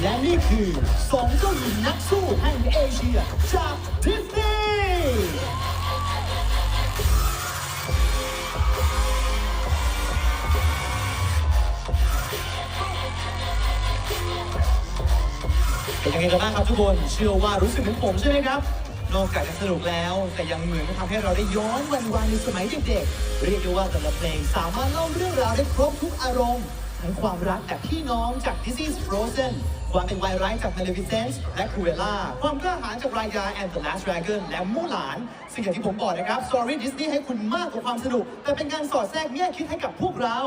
และนี่คือสองเจ้าหญิงนักสู้แห่งเอเชียจากดิสนีย์เป็นยังไงกันบ้างครับทุกคน เชื่อว่ารู้สึกเหมือนผมใช่ไหมครับ นอกจากจะสนุกแล้ว แต่ยังเหมือนกับทำให้เราได้ย้อนวันวานในสมัยเด็กๆ เรียกได้ว่าแต่ละเพลงสามารถเล่าเรื่องราวได้ครบทุกอารมณ์ ทั้งความรักแบบพี่น้องจาก Disney's Frozen ความเป็นวายร้ายจาก Maleficent และ Cruella ความกล้าหาญจากรายา and the Last Dragon และมู่หลาน สิ่งอย่างที่ผมบอกนะครับ Story Disney ให้คุณมากกว่าความสนุก แต่เป็นการสอดแทรกแง่คิดให้กับพวกเรา